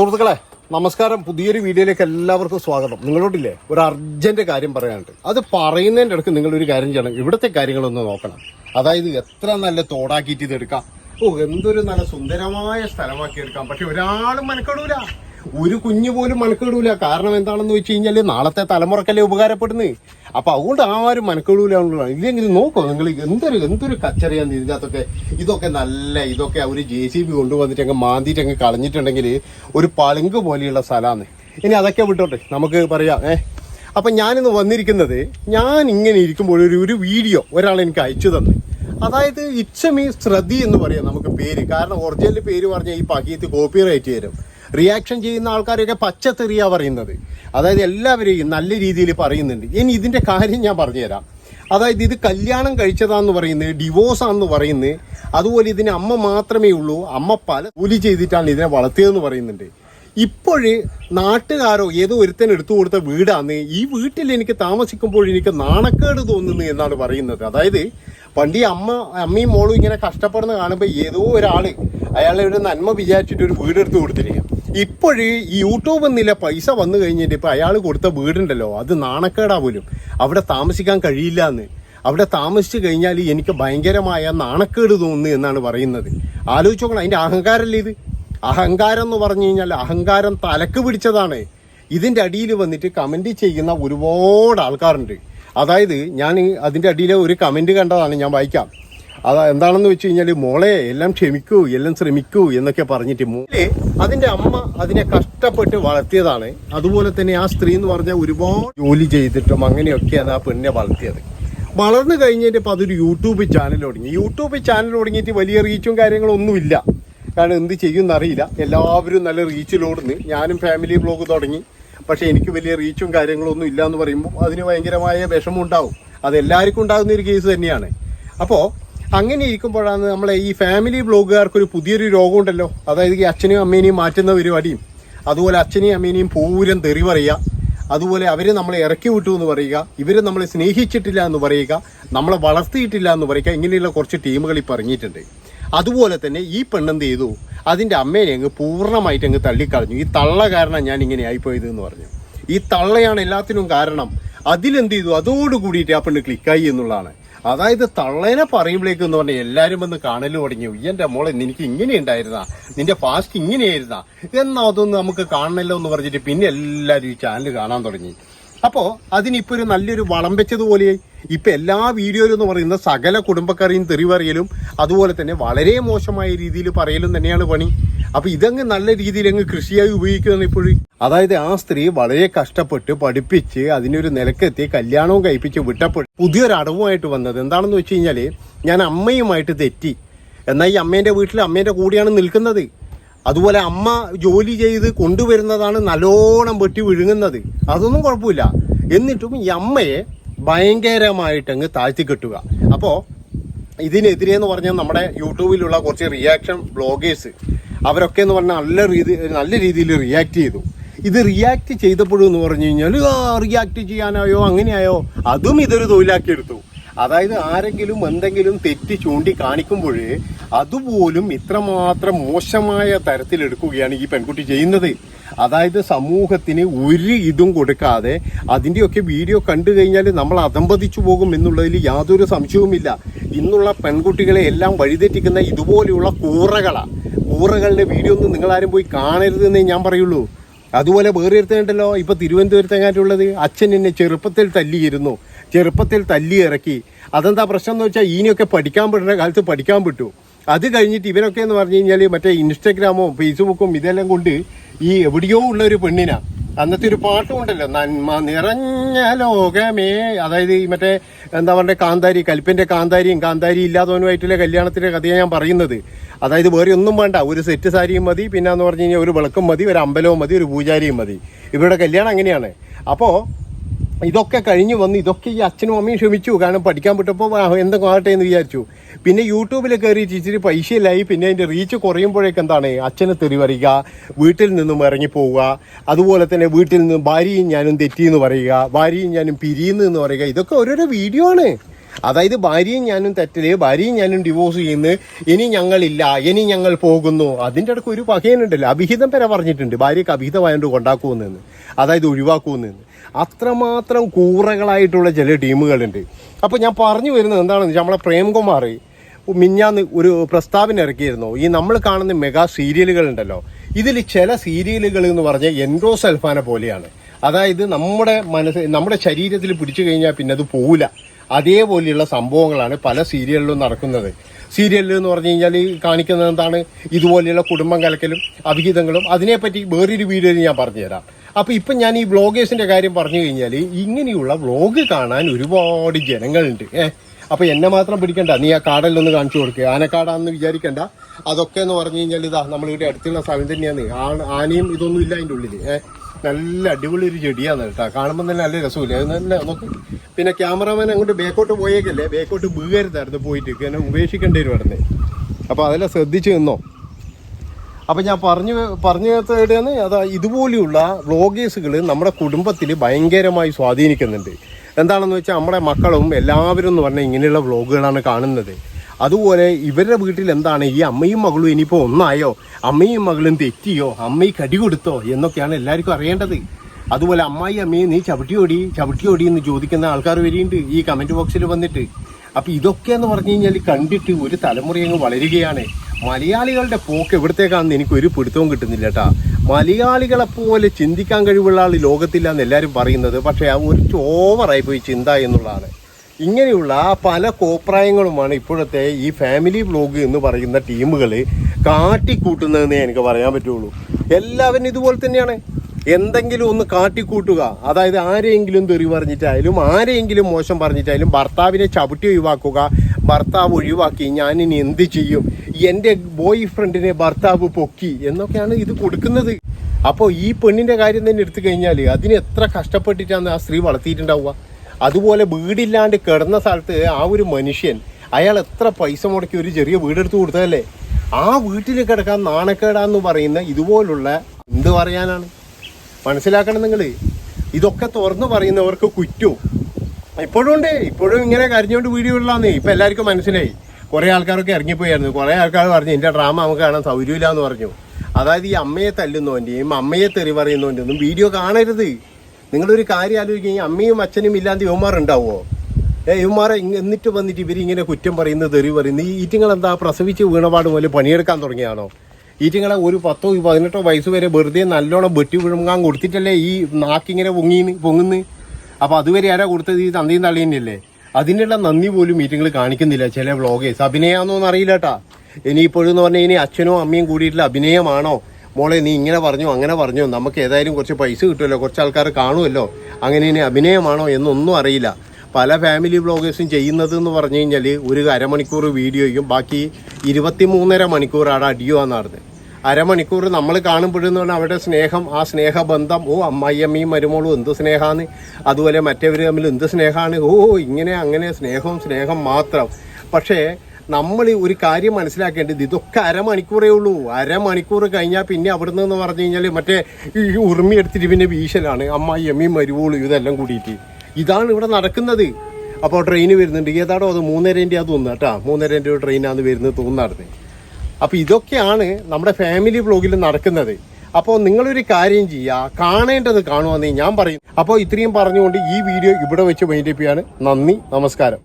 സുഹൃത്തുക്കളെ നമസ്കാരം. പുതിയൊരു വീഡിയോയിലേക്ക് എല്ലാവർക്കും സ്വാഗതം. നിങ്ങളോടില്ലേ ഒരു അർജന്റ് കാര്യം പറയാനുണ്ട്. അത് പറയുന്നതിന്റെ ഇടയ്ക്ക് നിങ്ങളൊരു കാര്യം ചെയ്യണം. ഇവിടുത്തെ കാര്യങ്ങളൊന്ന് നോക്കണം. അതായത് എത്ര നല്ല തോടാക്കിയിട്ട് ഇത് എടുക്കാം. ഓ എന്തൊരു നല്ല സുന്ദരമായ സ്ഥലമാക്കി എടുക്കാം. പക്ഷെ ഒരാളും മനക്കെടൂല. ഒരു കുഞ്ഞു പോലും മനക്കെടൂല. കാരണം എന്താണെന്ന് വെച്ച് കഴിഞ്ഞാൽ നാളത്തെ തലമുറക്കല്ലേ ഉപകാരപ്പെടുന്നത് അപ്പൊ അതുകൊണ്ട് ആരും മനക്കെടൂല എന്നുള്ളതാണ്. ഇല്ലെങ്കിൽ നോക്കോ നിങ്ങൾ എന്തൊരു എന്തൊരു കച്ചറിയാന്ന് ഇതിനകത്തൊക്കെ. ഇതൊക്കെ നല്ല ഇതൊക്കെ അവർ ജെ സി ബി കൊണ്ടുവന്നിട്ട് അങ്ങ് മാന്തിട്ട് അങ്ങ് കളഞ്ഞിട്ടുണ്ടെങ്കിൽ ഒരു പളുങ്ക് പോലെയുള്ള സ്ഥലമാണ് ഇനി അതൊക്കെ വിട്ടോട്ടെ. നമുക്ക് പറയാം ഏഹ് അപ്പൊ ഞാനിന്ന് വന്നിരിക്കുന്നത് ഞാൻ ഇങ്ങനെ ഇരിക്കുമ്പോൾ ഒരു ഒരു വീഡിയോ ഒരാൾ എനിക്ക് അയച്ചു തന്നു. അതായത് ഇറ്റ്സ് ശ്രദ്ധി എന്ന് പറയാം നമുക്ക് പേര്. കാരണം ഒറിജിനൽ പേര് പറഞ്ഞാൽ ഈ പകീത്ത് കോപ്പി റൈറ്റ് തരും റിയാക്ഷൻ ചെയ്യുന്ന ആൾക്കാരൊക്കെ പച്ചത്തെറിയാ പറയുന്നത്. അതായത് എല്ലാവരെയും നല്ല രീതിയിൽ പറയുന്നുണ്ട്. ഇനി ഇതിന്റെ കാര്യം ഞാൻ പറഞ്ഞുതരാം. അതായത് ഇത് കല്യാണം കഴിച്ചതാന്ന് പറയുന്നത് ഡിവോഴ്സ് ആണെന്ന് പറയുന്നത് അതുപോലെ ഇതിന് അമ്മ മാത്രമേ ഉള്ളൂ. അമ്മ പല കൂലി ചെയ്തിട്ടാണ് ഇതിനെ വളർത്തിയതെന്ന് പറയുന്നുണ്ട്. ഇപ്പോഴ് നാട്ടുകാരോ ഏതോ ഒരുത്തൻ എടുത്തു കൊടുത്ത വീടാന്ന് ഈ വീട്ടിൽ എനിക്ക് താമസിക്കുമ്പോൾ എനിക്ക് നാണക്കേട് തോന്നുന്നു എന്നാണ് പറയുന്നത്. അതായത് പണ്ട് ഈ അമ്മ അമ്മയും മോളും ഇങ്ങനെ കഷ്ടപ്പെടുന്ന കാണുമ്പോൾ ഏതോ ഒരാൾ അയാളെ ഒരു നന്മ വിചാരിച്ചിട്ട് ഒരു വീടെടുത്ത് കൊടുത്തിരിക്കുക ഇപ്പോഴ് യൂട്യൂബ് എന്നില്ല പൈസ വന്നു കഴിഞ്ഞിട്ട് ഇപ്പൊ അയാൾ കൊടുത്ത വീടുണ്ടല്ലോ അത് നാണക്കേടാ പോലും. അവിടെ താമസിക്കാൻ കഴിയില്ല എന്ന് അവിടെ താമസിച്ചു കഴിഞ്ഞാൽ എനിക്ക് ഭയങ്കരമായ നാണക്കേട് തോന്നുന്നു എന്നാണ് പറയുന്നത്. ആലോചിച്ച് നോക്കണം അതിന്റെ അഹങ്കാരമല്ലേ ഇത്? അഹങ്കാരം എന്ന് പറഞ്ഞു കഴിഞ്ഞാൽ അഹങ്കാരം തലക്ക് പിടിച്ചതാണ്. ഇതിന്റെ അടിയിൽ വന്നിട്ട് കമന്റ് ചെയ്യുന്ന ഒരുപാട് ആൾക്കാരുണ്ട്. അതായത് ഞാൻ അതിന്റെ അടിയിലെ ഒരു കമന്റ് കണ്ടതാണ് ഞാൻ വായിക്കാം. അതാ എന്താണെന്ന് വെച്ച് കഴിഞ്ഞാൽ മോളെ എല്ലാം ക്ഷമിക്കൂ എല്ലാം ശ്രമിക്കൂ എന്നൊക്കെ പറഞ്ഞിട്ട് മോളെ അതിന്റെ അമ്മ അതിനെ കഷ്ടപ്പെട്ട് വളർത്തിയതാണ്. അതുപോലെ തന്നെ ആ സ്ത്രീ എന്ന് പറഞ്ഞാൽ ഒരുപാട് ജോലി ചെയ്തിട്ടും അങ്ങനെയൊക്കെയാണ് ആ പെണ്ണിനെ വളർത്തിയത്. വളർന്നു കഴിഞ്ഞിട്ട് ഇപ്പൊ അതൊരു യൂട്യൂബ് ചാനൽ തുടങ്ങി. യൂട്യൂബ് ചാനൽ തുടങ്ങിയിട്ട് വലിയ റീച്ചും കാര്യങ്ങളൊന്നുമില്ല. കാരണം എന്ത് ചെയ്യുമെന്ന് അറിയില്ല എല്ലാവരും നല്ല റീച്ചിലോടുന്ന്. ഞാനും ഫാമിലി ബ്ലോഗ് തുടങ്ങി. പക്ഷെ എനിക്ക് വലിയ റീച്ചും കാര്യങ്ങളൊന്നും ഇല്ല എന്ന് പറയുമ്പോൾ അതിന് ഭയങ്കരമായ വിഷമം ഉണ്ടാവും അത് എല്ലാവർക്കും ഉണ്ടാകുന്ന ഒരു കേസ് തന്നെയാണ്. അപ്പോൾ അങ്ങനെ ഇരിക്കുമ്പോഴാണ് നമ്മളെ ഈ ഫാമിലി ബ്ലോഗുകാർക്ക് ഒരു പുതിയൊരു രോഗമുണ്ടല്ലോ. അതായത് ഈ അച്ഛനെയും അമ്മേനെയും മാറ്റുന്ന പരിപാടിയും അതുപോലെ അച്ഛനെയും അമ്മേനെയും പൂരം തെറി പറയുക. അതുപോലെ അവർ നമ്മളെ ഇറക്കി വിട്ടു എന്ന് പറയുക. ഇവർ നമ്മളെ സ്നേഹിച്ചിട്ടില്ല എന്ന് പറയുക. നമ്മളെ വളർത്തിയിട്ടില്ല എന്ന് പറയുക. ഇങ്ങനെയുള്ള കുറച്ച് ടീമുകൾ ഈ പറഞ്ഞിട്ടുണ്ട് അതുപോലെ തന്നെ ഈ പെണ്ണെന്ത് ചെയ്തു? അതിന്റെ അമ്മേനെ അങ്ങ് പൂർണമായിട്ട് അങ്ങ് തള്ളിക്കളഞ്ഞു. ഈ തള്ള കാരണം ഞാൻ ഇങ്ങനെ ആയിപ്പോയത് എന്ന് പറഞ്ഞു. ഈ തള്ളയാണ് എല്ലാത്തിനും കാരണം. അതിലെന്ത് ചെയ്തു? അതോടുകൂടിയിട്ട് ആ പെണ്ണ് ക്ലിക്കായി എന്നുള്ളതാണ്. അതായത് തള്ളേനെ പറയുമ്പോഴേക്കും എന്ന് പറഞ്ഞാൽ എല്ലാവരും വന്ന് കാണൽ തുടങ്ങി. എന്റെ മോളെ നിനക്ക് ഇങ്ങനെ ഉണ്ടായിരുന്നാ? നിന്റെ ഫാസ്റ്റ് ഇങ്ങനെയായിരുന്ന എന്നാ അതൊന്നും നമുക്ക് കാണണല്ലോ എന്ന് പറഞ്ഞിട്ട് പിന്നെ എല്ലാവരും ഈ ചാനൽ കാണാൻ തുടങ്ങി. അപ്പോൾ അതിനിപ്പോൾ ഒരു നല്ലൊരു വളം വെച്ചതുപോലെ ഇപ്പം എല്ലാ വീഡിയോയിലും എന്ന് പറയുന്ന സകല കുടുംബക്കാരെയും തെറി പറയലും അതുപോലെ തന്നെ വളരെ മോശമായ രീതിയിൽ പറയലും തന്നെയാണ് പണി. അപ്പൊ ഇതങ്ങ് നല്ല രീതിയിൽ അങ്ങ് കൃഷിയായി ഉപയോഗിക്കുകയാണ് ഇപ്പോഴും. അതായത് ആ സ്ത്രീ വളരെ കഷ്ടപ്പെട്ട് പഠിപ്പിച്ച് അതിനൊരു നിലക്കെത്തി കല്യാണവും കഴിപ്പിച്ച് വിട്ടപ്പോൾ പുതിയൊരു അടവുമായിട്ട് വന്നത് എന്താണെന്ന് വെച്ച് കഴിഞ്ഞാൽ ഞാൻ അമ്മയുമായിട്ട് തെറ്റി. എന്നാൽ ഈ അമ്മേന്റെ വീട്ടിൽ അമ്മേന്റെ കൂടെയാണ് നിൽക്കുന്നത്. അതുപോലെ അമ്മ ജോലി ചെയ്ത് കൊണ്ടുവരുന്നതാണ് നല്ലോണം വെട്ടി വിഴുങ്ങുന്നത്. അതൊന്നും കുഴപ്പമില്ല. എന്നിട്ടും ഈ അമ്മയെ ഭയങ്കരമായിട്ട് അങ്ങ് താഴ്ത്തി കെട്ടുക. അപ്പോൾ ഇതിനെതിരെ എന്ന് പറഞ്ഞാൽ നമ്മുടെ യൂട്യൂബിലുള്ള കുറച്ച് റിയാക്ഷൻ ബ്ലോഗേഴ്സ് അവരൊക്കെ എന്ന് പറഞ്ഞാൽ നല്ല രീതി നല്ല രീതിയിൽ റിയാക്ട് ചെയ്തു. ഇത് റിയാക്ട് ചെയ്തപ്പോഴും എന്ന് പറഞ്ഞു കഴിഞ്ഞാൽ റിയാക്ട് ചെയ്യാനായോ അങ്ങനെയായോ അതും ഇതൊരു തൊഴിലാക്കി എടുത്തു. അതായത് ആരെങ്കിലും എന്തെങ്കിലും തെറ്റ് ചൂണ്ടി കാണിക്കുമ്പോൾ അതുപോലും ഇത്രമാത്രം മോശമായ തരത്തിൽ എടുക്കുകയാണ് ഈ പെൺകുട്ടി ചെയ്യുന്നത്. അതായത് സമൂഹത്തിന് ഒരു ഇതും കൊടുക്കാതെ അതിന്റെയൊക്കെ വീഡിയോ കണ്ടു കഴിഞ്ഞാൽ നമ്മൾ അതമ്പതിച്ചു പോകും എന്നുള്ളതിൽ യാതൊരു സംശയവുമില്ല. ഇന്നുള്ള പെൺകുട്ടികളെ എല്ലാം വഴിതെറ്റിക്കുന്ന ഇതുപോലെയുള്ള കൂറകളാണ് കൂറകളുടെ വീഡിയോ ഒന്നും നിങ്ങളാരും പോയി കാണരുതെന്നേ ഞാൻ പറയുള്ളൂ. അതുപോലെ വേറെ ഒരുത്തനുണ്ടല്ലോ ഇപ്പോൾ തിരുവനന്തപുരത്തെങ്ങാറ്റുള്ളത് അച്ഛൻ എന്നെ ചെറുപ്പത്തിൽ തല്ലിയിരുന്നു. ചെറുപ്പത്തിൽ തല്ലി ഇറക്കി. അതെന്താ പ്രശ്നം എന്ന് വെച്ചാൽ ഇനിയൊക്കെ പഠിക്കാൻ പറ്റുന്ന കാലത്ത് പഠിക്കാൻ പറ്റു അത് കഴിഞ്ഞിട്ട് ഇവരൊക്കെ എന്ന് പറഞ്ഞു കഴിഞ്ഞാൽ മറ്റേ ഇൻസ്റ്റഗ്രാമോ ഫേസ്ബുക്കും ഇതെല്ലാം കൊണ്ട് ഈ എവിടെയോ ഉള്ള ഒരു പെണ്ണിനാ. അന്നത്തെ ഒരു പാട്ടും ഉണ്ടല്ലോ നന്മ നിറഞ്ഞ ലോകമേ. അതായത് ഈ മറ്റേ എന്താ പറയുക കാന്താരി കൽപ്പിന്റെ കാന്താരിയും കാന്താരി ഇല്ലാത്തവനുമായിട്ടുള്ള കല്യാണത്തിന്റെ കഥയാണ് ഞാൻ പറയുന്നത്. അതായത് വേറെ ഒന്നും വേണ്ട ഒരു സെറ്റ് സാരിയും മതി പിന്നെ എന്ന് പറഞ്ഞു കഴിഞ്ഞാൽ ഒരു വിളക്കും മതി ഒരു അമ്പലവും മതി ഒരു പൂജാരിയും മതി. ഇവരുടെ കല്യാണം അങ്ങനെയാണ്. അപ്പോൾ ഇതൊക്കെ കഴിഞ്ഞ് വന്ന് ഇതൊക്കെ ഈ അച്ഛനും അമ്മയും ക്ഷമിച്ചു. കാരണം പഠിക്കാൻ വിട്ടപ്പോൾ എന്തൊക്കെ ആകട്ടെ എന്ന് വിചാരിച്ചു. പിന്നെ യൂട്യൂബിൽ കയറി ഇച്ചിരി പൈസയിലായി. പിന്നെ അതിന്റെ റീച്ച് കുറയുമ്പോഴേക്ക് എന്താണ്? അച്ഛനെ തെറി പറയുക വീട്ടിൽ നിന്നും ഇറങ്ങി പോവുക അതുപോലെ തന്നെ വീട്ടിൽ നിന്നും ഭാര്യയും ഞാനും തെറ്റിയെന്ന് പറയുക ഭാര്യയും ഞാനും പിരിയുന്നു എന്ന് പറയുക. ഇതൊക്കെ ഓരോരോ വീഡിയോ ആണ്. അതായത് ഭാര്യയും ഞാനും തെറ്റൽ ഭാര്യയും ഞാനും ഡിവോഴ്സ് ചെയ്യുന്ന. ഇനി ഞങ്ങളില്ല ഇനി ഞങ്ങൾ പോകുന്നു. അതിന്റെ ഇടയ്ക്ക് ഒരു പകയനുണ്ടല്ലോ അഭിഹിതം വരെ പറഞ്ഞിട്ടുണ്ട്. ഭാര്യയ്ക്ക് അഭിഹിതമായതുകൊണ്ട് കൊണ്ടാക്കുമെന്ന് അതായത് ഒഴിവാക്കുമെന്ന് അത്രമാത്രം കൂറകളായിട്ടുള്ള ചില ടീമുകളുണ്ട്. അപ്പോൾ ഞാൻ പറഞ്ഞു വരുന്നത് എന്താണെന്ന് വെച്ചാൽ നമ്മളെ പ്രേംകുമാർ മിഞ്ഞാന്ന് ഒരു പ്രസ്താവന ഇറക്കിയിരുന്നു. ഈ നമ്മൾ കാണുന്ന മെഗാ സീരിയലുകൾ ഉണ്ടല്ലോ ഇതിൽ ചില സീരിയലുകൾ എന്ന് പറഞ്ഞാൽ എൻഡോ സൽഫാനെ പോലെയാണ്. അതായത് നമ്മുടെ മനസ്സ് നമ്മുടെ ശരീരത്തിൽ പിടിച്ചു കഴിഞ്ഞാൽ പിന്നെ അത് പോവില്ല. അതേപോലെയുള്ള സംഭവങ്ങളാണ് പല സീരിയലിലും നടക്കുന്നത്. സീരിയലിൽ എന്ന് പറഞ്ഞു കഴിഞ്ഞാൽ കാണിക്കുന്നത് എന്താണ്? ഇതുപോലെയുള്ള കുടുംബം കലക്കലും അഭിഹിതങ്ങളും അതിനെപ്പറ്റി വേറൊരു വീഡിയോയിൽ ഞാൻ പറഞ്ഞുതരാം. അപ്പോൾ ഇപ്പം ഞാൻ ഈ വ്ളോഗേഴ്സിന്റെ കാര്യം പറഞ്ഞു കഴിഞ്ഞാൽ ഇങ്ങനെയുള്ള വ്ളോഗ് കാണാൻ ഒരുപാട് ജനങ്ങളുണ്ട്. ഏഹ് അപ്പോൾ എന്നെ മാത്രം പിടിക്കണ്ട. നീ ആ കാടല്ലൊന്ന് കാണിച്ചു കൊടുക്കുക ആനക്കാടാന്ന് വിചാരിക്കണ്ട. അതൊക്കെ എന്ന് പറഞ്ഞു കഴിഞ്ഞാൽ ഇതാ നമ്മളിവിടെ അടുത്തുള്ള സ്ഥലം തന്നെയാണ്. ആനയും ഇതൊന്നും ഇല്ല അതിന്റെ ഉള്ളിൽ ഏഹ് നല്ല അടിപൊളി ഒരു ചെടിയാണ് കേട്ടോ. കാണുമ്പോൾ തന്നെ നല്ല രസമില്ല? അത് നല്ല നോക്ക്. പിന്നെ ക്യാമറാമാൻ അങ്ങോട്ട് ബേക്കോട്ട് പോയേക്കല്ലേ? ബേക്കോട്ട് വീഴരുതായിരുന്നു പോയിട്ട്. കാരണം ഉപേക്ഷിക്കേണ്ടി വരും അവിടെ അപ്പൊ അതെല്ലാം ശ്രദ്ധിച്ച് നിന്നോ? അപ്പം ഞാൻ പറഞ്ഞു പറഞ്ഞു എവിടെയാണ്? അതാ ഇതുപോലെയുള്ള വ്ളോഗേഴ്സുകൾ നമ്മുടെ കുടുംബത്തിൽ ഭയങ്കരമായി സ്വാധീനിക്കുന്നുണ്ട്. എന്താണെന്ന് വെച്ചാൽ നമ്മുടെ മക്കളും എല്ലാവരും എന്ന് പറഞ്ഞാൽ ഇങ്ങനെയുള്ള വ്ളോഗുകളാണ് കാണുന്നത്. അതുപോലെ ഇവരുടെ വീട്ടിൽ എന്താണ്? ഈ അമ്മയും മകളും ഇനിയിപ്പോൾ ഒന്നായോ? അമ്മയും മകളും തെറ്റിയോ? അമ്മയും കടി കൊടുത്തോ? എന്നൊക്കെയാണ് എല്ലാവർക്കും അറിയേണ്ടത്. അതുപോലെ അമ്മായി അമ്മയെ നീ ചവിട്ടിയോടി ചവിട്ടിയോടി എന്ന് ചോദിക്കുന്ന ആൾക്കാർ വരികയുണ്ട് ഈ കമന്റ് ബോക്സിൽ വന്നിട്ട്. അപ്പൊ ഇതൊക്കെ എന്ന് പറഞ്ഞു കഴിഞ്ഞാൽ കണ്ടിട്ട് ഒരു തലമുറ അങ്ങ് വളരുകയാണ്. മലയാളികളുടെ പോക്ക് എവിടത്തേക്കാണെന്ന് എനിക്ക് ഒരു പിടുത്തവും കിട്ടുന്നില്ല കേട്ടാ മലയാളികളെ പോലെ ചിന്തിക്കാൻ കഴിവുള്ള ആൾ ലോകത്തില്ല എന്ന് എല്ലാവരും പറയുന്നത്. പക്ഷെ ആ ഒരു ഓവറായി പോയി ചിന്ത എന്നുള്ളതാണ്. ഇങ്ങനെയുള്ള പല കോപ്രായങ്ങളുമാണ് ഇപ്പോഴത്തെ ഈ ഫാമിലി ബ്ലോഗ് എന്ന് പറയുന്ന ടീമുകൾ കാട്ടിക്കൂട്ടുന്നതെന്നേ എനിക്ക് പറയാൻ പറ്റുള്ളൂ. എല്ലാവരും ഇതുപോലെ തന്നെയാണ്. എന്തെങ്കിലും ഒന്ന് കാട്ടിക്കൂട്ടുക. അതായത് ആരെയെങ്കിലും തെറി പറഞ്ഞിട്ടായാലും ആരെയെങ്കിലും മോശം പറഞ്ഞിട്ടായാലും ഭർത്താവിനെ ചവിട്ടി ഒഴിവാക്കുക ഭർത്താവ് ഒഴിവാക്കി ഇനി എന്ത് ചെയ്യും? എന്റെ ബോയ് ഫ്രണ്ടിനെ ഭർത്താവ് പൊക്കി എന്നൊക്കെയാണ് ഇത് കൊടുക്കുന്നത്. അപ്പോൾ ഈ പെണ്ണിന്റെ കാര്യം തന്നെ എടുത്തു കഴിഞ്ഞാൽ അതിന് എത്ര കഷ്ടപ്പെട്ടിട്ടാണ് ആ സ്ത്രീ വളർത്തിയിട്ടുണ്ടാവുക? അതുപോലെ വീടില്ലാണ്ട് കിടന്ന സ്ഥലത്ത് ആ ഒരു മനുഷ്യൻ അയാൾ എത്ര പൈസ മുടക്കി ഒരു ചെറിയ വീടെടുത്ത് കൊടുത്തതല്ലേ? ആ വീട്ടിൽ കിടക്കാൻ നാണക്കേടാന്ന് പറയുന്ന ഇതുപോലുള്ള എന്ത് പറയാനാണ്? മനസ്സിലാക്കണം നിങ്ങൾ ഇതൊക്കെ തുറന്നു പറയുന്നവർക്ക് കുറ്റവും. ഇപ്പോഴും ഉണ്ട്. ഇപ്പോഴും ഇങ്ങനെ കരഞ്ഞുകൊണ്ട് വീഡിയോ ഉള്ളതാന്ന് ഇപ്പം എല്ലാവർക്കും മനസ്സിലായി. കുറേ ആൾക്കാരൊക്കെ ഇറങ്ങിപ്പോയായിരുന്നു. കുറേ ആൾക്കാർ പറഞ്ഞു എന്റെ ഡ്രാമ നമുക്ക് കാണാൻ സൗകര്യമില്ല എന്ന് പറഞ്ഞു. അതായത് ഈ അമ്മയെ തല്ലുന്നവന്റെയും അമ്മയെ തെറി പറയുന്നവന്റെ ഒന്നും വീഡിയോ കാണരുത്. നിങ്ങളൊരു കാര്യം ആലോചിക്കുക അമ്മയും അച്ഛനും ഇല്ലാണ്ട് യുവമാർ ഉണ്ടാവുമോ ഏ യുവമാരെ എന്നിട്ട് വന്നിട്ട് ഇവരിങ്ങനെ കുറ്റം പറയുന്നത് തെറി പറയുന്നത് ഈ ഈറ്റിങ്ങൾ എന്താ പ്രസവിച്ച് വീണപാട് പോലെ പണിയെടുക്കാൻ തുടങ്ങിയാണോ? ഈറ്റിങ്ങളെ ഒരു പത്തോ പതിനെട്ടോ വയസ്സ് വരെ വെറുതെ നല്ലോണം വെട്ടി വിഴുങ്ങാൻ കൊടുത്തിട്ടല്ലേ ഈ നാക്കിങ്ങനെ പൊങ്ങി പൊങ്ങുന്നു? അപ്പോൾ അതുവരെ ആരാ കൊടുത്തത് ഈ തന്തയും തള്ളിയല്ലേ അതിനുള്ള നന്ദി പോലും മീറ്റിങ്ങൾ കാണിക്കുന്നില്ല ചില വ്ളോഗേഴ്സ്. അഭിനയാന്നോന്ന് അറിയില്ല കേട്ടാ ഇനിയിപ്പോഴെന്ന് പറഞ്ഞാൽ ഇനി അച്ഛനോ അമ്മയും കൂടിയിട്ടുള്ള അഭിനയമാണോ? മോളെ നീ ഇങ്ങനെ പറഞ്ഞു അങ്ങനെ പറഞ്ഞു. നമുക്ക് ഏതായാലും കുറച്ച് പൈസ കിട്ടുമല്ലോ കുറച്ച് ആൾക്കാർ കാണുമല്ലോ. അങ്ങനെ ഇനി അഭിനയമാണോ എന്നൊന്നും അറിയില്ല. പല ഫാമിലി ബ്ലോഗേഴ്സും ചെയ്യുന്നത് എന്ന് പറഞ്ഞു കഴിഞ്ഞാൽ ഒരു അരമണിക്കൂർ വീഡിയോയും ബാക്കി ഇരുപത്തി മൂന്നര മണിക്കൂറാണ് അടിയോ പറഞ്ഞത്. അരമണിക്കൂർ നമ്മൾ കാണുമ്പോഴെന്ന് പറഞ്ഞാൽ അവരുടെ സ്നേഹം ആ സ്നേഹബന്ധം ഓ അമ്മായിയമ്മയും മരുമോളും എന്ത് സ്നേഹമാണ് അതുപോലെ മറ്റവർ തമ്മിൽ എന്ത് സ്നേഹമാണ് ഓ ഇങ്ങനെ അങ്ങനെ സ്നേഹവും സ്നേഹം മാത്രം. പക്ഷേ നമ്മൾ ഒരു കാര്യം മനസ്സിലാക്കേണ്ടത് ഇതൊക്കെ അരമണിക്കൂറേ ഉള്ളൂ. അരമണിക്കൂർ കഴിഞ്ഞാൽ പിന്നെ അവിടുന്ന് എന്ന് പറഞ്ഞു കഴിഞ്ഞാൽ മറ്റേ ഈ ഉറുമി എടുത്തിട്ട് പിന്നെ വീശലാണ് അമ്മ എമ്മി മരുവോളൂ ഇതെല്ലാം കൂടിയിട്ട്. ഇതാണ് ഇവിടെ നടക്കുന്നത്. അപ്പോൾ ട്രെയിൻ വരുന്നുണ്ട്. ഏതാടോ അത് മൂന്നരേന്റെ അത് തോന്നുന്നു കേട്ടോ. മൂന്നരേന്റെ ട്രെയിനാണ് വരുന്നത് തോന്നുന്നത് അപ്പോൾ ഇതൊക്കെയാണ് നമ്മുടെ ഫാമിലി വ്ലോഗിൽ നടക്കുന്നത്. അപ്പോൾ നിങ്ങളൊരു കാര്യം ചെയ്യുക കാണേണ്ടത് കാണുമെന്ന് ഞാൻ പറയും. അപ്പോൾ ഇത്രയും പറഞ്ഞുകൊണ്ട് ഈ വീഡിയോ ഇവിടെ വെച്ച് ചെയ്യാണ്. നന്ദി നമസ്കാരം.